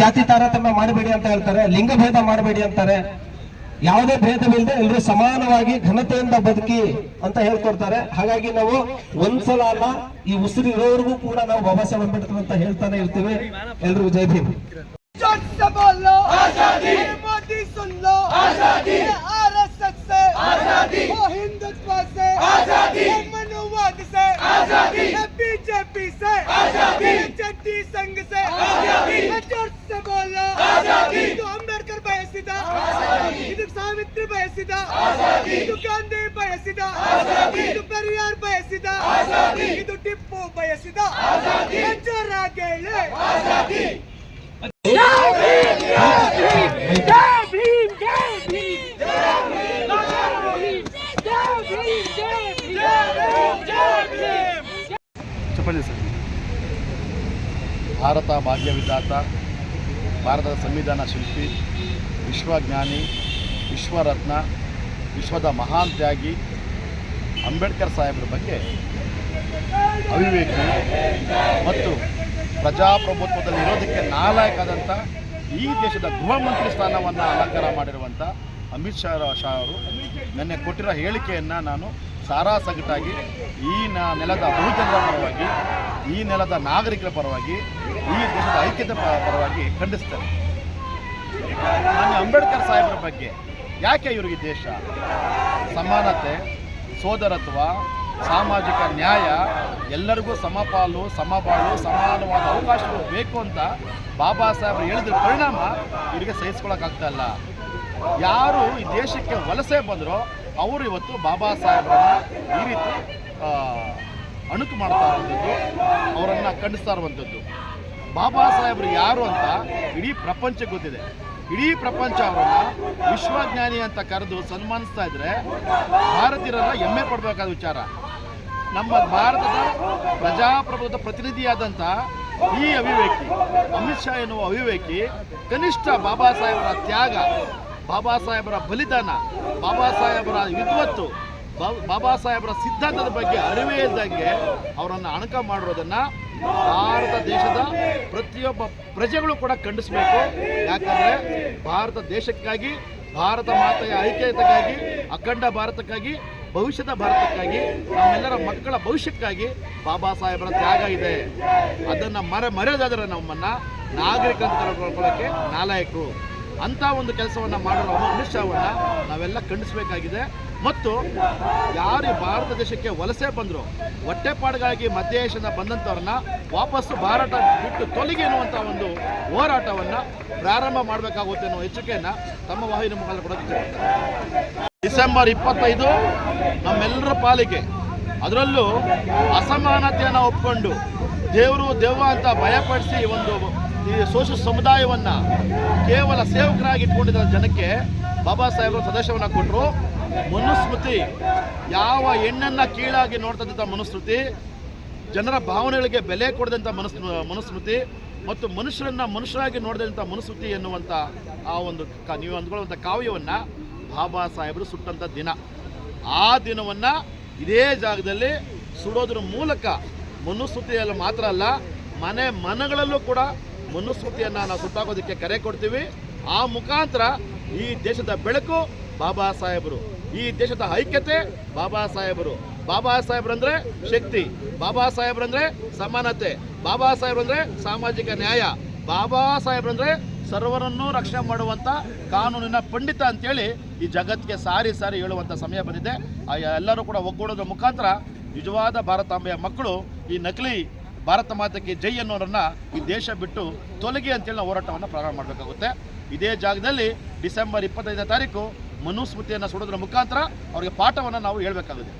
ಜಾತಿ ತಾರತಮ್ಯ ಮಾಡಬೇಡಿ ಅಂತ ಹೇಳ್ತಾರೆ ಲಿಂಗ ಭೇದ ಮಾಡಬೇಡಿ ಅಂತಾರೆ. ಯಾವುದೇ ಭೇದವಿಲ್ಲದೆ ಎಲ್ಲರೂ ಸಮಾನವಾಗಿ ಘನತೆಯಿಂದ ಬದುಕಿ ಅಂತ ಹೇಳ್ಕೊಡ್ತಾರೆ. ಹಾಗಾಗಿ ನಾವು ಒಂದ್ಸಲ ಅಲ್ಲ ಈ ಉಸಿರು ಇರೋವರೆಗೂ ಕೂಡ ನಾವು ಬಾಬಾ ಸಾಹೇಬ್ ಅಂಬೇಡ್ಕರ್ ಅಂತ ಹೇಳ್ತಾನೆ ಇರ್ತೀವಿ. ಎಲ್ರಿಗೂ ಜೈ ಭೀಮ್. ಆಜಾದಿ. ದುಕಾಂತೆ ಬೈ ಎಸಿದ ಆಜಾದಿ. ದುಕರಿ ಆರ್ ಬೈ ಎಸಿದ ಆಜಾದಿ. ಇದು ಟಿಪ್ಪು ಬೈ ಎಸಿದ ಆಜಾದಿ. ಅಂಚ ರಾಜೆಯ ಆಜಾದಿ. ಬಿ ಭಾರತ ಬಾಲ್ಯ ಭಾರತದ ಸಂವಿಧಾನ ಶಿಲ್ಪಿ ವಿಶ್ವಜ್ಞಾನಿ ವಿಶ್ವರತ್ನ ವಿಶ್ವದ ಮಹಾನ್ ತ್ಯಾಗಿ ಅಂಬೇಡ್ಕರ್ ಸಾಹೇಬ್ರ ಬಗ್ಗೆ ಅವಿವೇಕಿ ಮತ್ತು ಪ್ರಜಾಪ್ರಭುತ್ವದಲ್ಲಿ ಇರೋದಕ್ಕೆ ನಾಲಾಯಕಾದಂಥ ಈ ದೇಶದ ಗೃಹ ಮಂತ್ರಿ ಸ್ಥಾನವನ್ನು ಅಲಂಕಾರ ಮಾಡಿರುವಂಥ ಅಮಿತ್ ಶಾ ಶಾ ಅವರು ನಿನ್ನೆ ಕೊಟ್ಟಿರೋ ಹೇಳಿಕೆಯನ್ನು ನಾನು ಸಾರಾಸಗಟಾಗಿ ಈ ನ ನೆಲದ ಬಹುಜನರ ಪರವಾಗಿ, ಈ ನೆಲದ ನಾಗರಿಕರ ಪರವಾಗಿ, ಈ ದೇಶದ ಐಕ್ಯತೆ ಪರವಾಗಿ ಖಂಡಿಸ್ತೇನೆ. ನಾನು ಅಂಬೇಡ್ಕರ್ ಸಾಹೇಬರ ಬಗ್ಗೆ ಯಾಕೆ ಇವರಿಗೆ ದೇಶ? ಸಮಾನತೆ, ಸೋದರತ್ವ, ಸಾಮಾಜಿಕ ನ್ಯಾಯ, ಎಲ್ಲರಿಗೂ ಸಮಪಾಲು, ಸಮಬಾಳು, ಸಮಾನವಾದ ಅವಕಾಶಗಳು ಬೇಕು ಅಂತ ಬಾಬಾ ಸಾಹೇಬರು ಹೇಳಿದ ಪರಿಣಾಮ ಇವರಿಗೆ ಸಹಿಸ್ಕೊಳಕ್ಕಾಗ್ತಾ ಇಲ್ಲ. ಯಾರು ಈ ದೇಶಕ್ಕೆ ವಲಸೆ ಬಂದರೋ ಅವರು ಇವತ್ತು ಬಾಬಾ ಸಾಹೇಬ್ರನ್ನ ಈ ರೀತಿ ಅಣುಕು ಮಾಡ್ತಾ ಇರುವಂಥದ್ದು, ಅವರನ್ನು ಖಂಡಿಸ್ತಾ ಇರುವಂಥದ್ದು. ಬಾಬಾ ಸಾಹೇಬರು ಯಾರು ಅಂತ ಇಡೀ ಪ್ರಪಂಚಕ್ಕೆ ಗೊತ್ತಿದೆ. ಇಡೀ ಪ್ರಪಂಚ ಅವರನ್ನ ವಿಶ್ವಜ್ಞಾನಿ ಅಂತ ಕರೆದು ಸನ್ಮಾನಿಸ್ತಾ ಇದ್ರೆ ಭಾರತೀಯರೆಲ್ಲ ಹೆಮ್ಮೆ ಪಡಬೇಕಾದ ವಿಚಾರ. ನಮ್ಮ ಭಾರತದ ಪ್ರಜಾಪ್ರಭುತ್ವದ ಪ್ರತಿನಿಧಿಯಾದಂಥ ಈ ಅವಿವೇಕಿ ಅಮಿತ್ ಶಾ ಎನ್ನುವ ಅವಿವೇಕಿ ಕನಿಷ್ಠ ಬಾಬಾ ಸಾಹೇಬರ ತ್ಯಾಗ, ಬಾಬಾ ಸಾಹೇಬರ ಬಲಿದಾನ, ಬಾಬಾ ಸಾಹೇಬರ ವಿದ್ವತ್ತು ಬಾಬಾ ಸಾಹೇಬರ ಸಿದ್ಧಾಂತದ ಬಗ್ಗೆ ಅರಿವೇ ಇದ್ದಂಗೆ ಅವರನ್ನು ಅಣಕ ಮಾಡಿರೋದನ್ನು ಭಾರತ ದೇಶದ ಪ್ರತಿಯೊಬ್ಬ ಪ್ರಜೆಗಳು ಕೂಡ ಖಂಡಿಸಬೇಕು. ಯಾಕಂದರೆ ಭಾರತ ದೇಶಕ್ಕಾಗಿ, ಭಾರತ ಮಾತೆಯ ಐಕ್ಯತೆಗಾಗಿ, ಅಖಂಡ ಭಾರತಕ್ಕಾಗಿ, ಭವಿಷ್ಯದ ಭಾರತಕ್ಕಾಗಿ, ನಮ್ಮೆಲ್ಲರ ಮಕ್ಕಳ ಭವಿಷ್ಯಕ್ಕಾಗಿ ಬಾಬಾ ಸಾಹೇಬರ ತ್ಯಾಗ ಇದೆ. ಅದನ್ನು ಮರೆ ಮರೆಯೋದಾದರೆ ನಮ್ಮನ್ನು ನಾಗರಿಕ ಕಳ್ಕೊಳ್ಳೋಕ್ಕೆ ನಾಲಾಯಕರು ಅಂಥ ಒಂದು ಕೆಲಸವನ್ನು ಮಾಡಿರೋ ಅಮಿತ್ ನಾವೆಲ್ಲ ಖಂಡಿಸಬೇಕಾಗಿದೆ. ಮತ್ತು ಯಾರು ಭಾರತ ದೇಶಕ್ಕೆ ವಲಸೆ ಬಂದರು, ಹೊಟ್ಟೆಪಾಡುಗಾಗಿ ಮಧ್ಯ ಏಷ್ಯಾದ ಬಂದಂಥವ್ರನ್ನ ವಾಪಸ್ಸು ಭಾರತ ಬಿಟ್ಟು ತೊಲಗಿ ಎನ್ನುವಂಥ ಒಂದು ಹೋರಾಟವನ್ನು ಪ್ರಾರಂಭ ಮಾಡಬೇಕಾಗುತ್ತೆ ಅನ್ನೋ ಎಚ್ಚರಿಕೆಯನ್ನು ತಮ್ಮ ವಾಹಿನಿ ಮುಖಾಂತರ ಕೊಡುತ್ತೆ ಡಿಸೆಂಬರ್ ಇಪ್ಪತ್ತೈದು ನಮ್ಮೆಲ್ಲರ ಪಾಲಿಕೆ ಅದರಲ್ಲೂ ಅಸಮಾನತೆಯನ್ನು ಒಪ್ಕೊಂಡು ದೇವರು ದೇವ ಅಂತ ಭಯಪಡಿಸಿ ಒಂದು ಈ ಸೋಷ ಸಮುದಾಯವನ್ನು ಕೇವಲ ಸೇವಕರಾಗಿ ಇಟ್ಕೊಂಡಿದ್ದ ಜನಕ್ಕೆ ಬಾಬಾ ಸಾಹೇಬರು ಸಂದೇಶವನ್ನು ಕೊಟ್ಟರು ಮನುಸ್ಮೃತಿ ಯಾವ ಹೆಣ್ಣನ್ನು ಕೀಳಾಗಿ ನೋಡ್ತಕ್ಕಂಥ ಮನುಸ್ಮೃತಿ, ಜನರ ಭಾವನೆಗಳಿಗೆ ಬೆಲೆ ಕೊಡದಂಥ ಮನಸ್ ಮನುಸ್ಮೃತಿ ಮತ್ತು ಮನುಷ್ಯರನ್ನು ಮನುಷ್ಯರಾಗಿ ನೋಡಿದಂಥ ಮನುಸ್ಮೃತಿ ಎನ್ನುವಂಥ ಆ ಒಂದು ಕ, ನೀವು ಅಂದ್ಕೊಳ್ಳುವಂಥ ಕಾವ್ಯವನ್ನು ಬಾಬಾ ಸಾಹೇಬರು ಸುಟ್ಟಂಥ ದಿನ. ಆ ದಿನವನ್ನು ಇದೇ ಜಾಗದಲ್ಲಿ ಸುಡೋದ್ರ ಮೂಲಕ ಮನುಸ್ಮೃತಿಯಲ್ಲಿ ಮಾತ್ರ ಅಲ್ಲ, ಮನೆ ಮನಗಳಲ್ಲೂ ಕೂಡ ಮನುಸ್ಮೃತಿಯನ್ನು ನಾವು ಸುಟ್ಟಾಕೋದಕ್ಕೆ ಕರೆ ಕೊಡ್ತೀವಿ. ಆ ಮುಖಾಂತರ ಈ ದೇಶದ ಬೆಳಕು ಬಾಬಾ ಸಾಹೇಬರು. ಈ ದೇಶದ ಐಕ್ಯತೆ ಬಾಬಾ ಸಾಹೇಬರು. ಬಾಬಾ ಸಾಹೇಬ್ರಂದ್ರೆ ಶಕ್ತಿ, ಬಾಬಾ ಸಾಹೇಬ್ರಂದ್ರೆ ಸಮಾನತೆ, ಬಾಬಾ ಸಾಹೇಬ್ರಂದ್ರೆ ಸಾಮಾಜಿಕ ನ್ಯಾಯ, ಬಾಬಾ ಸಾಹೇಬ್ರಂದ್ರೆ ಸರ್ವರನ್ನೂ ರಕ್ಷಣೆ ಮಾಡುವಂಥ ಕಾನೂನಿನ ಪಂಡಿತ ಅಂತೇಳಿ ಈ ಜಗತ್ತಿಗೆ ಸಾರಿ ಸಾರಿ ಹೇಳುವಂಥ ಸಮಯ ಬಂದಿದೆ. ಆ ಎಲ್ಲರೂ ಕೂಡ ಒಗ್ಗೂಡೋದ್ರ ಮುಖಾಂತರ ನಿಜವಾದ ಭಾರತಾಂಬೆಯ ಮಕ್ಕಳು ಈ ನಕಲಿ ಭಾರತ ಮಾತೆಗೆ ಜೈ ಅನ್ನೋರನ್ನ ಈ ದೇಶ ಬಿಟ್ಟು ತೊಲಗಿ ಅಂತೇಳಿ ನಾವು ಹೋರಾಟವನ್ನು ಪ್ರಾರಂಭ ಮಾಡಬೇಕಾಗುತ್ತೆ. ಇದೇ ಜಾಗದಲ್ಲಿ ಡಿಸೆಂಬರ್ ಇಪ್ಪತ್ತೈದನೇ ತಾರೀಕು ಮನುಸ್ಮೃತಿಯನ್ನು ಸುಡೋದ್ರ ಮುಖಾಂತರ ಅವರಿಗೆ ಪಾಠವನ್ನು ನಾವು ಹೇಳಬೇಕಾಗುತ್ತೆ.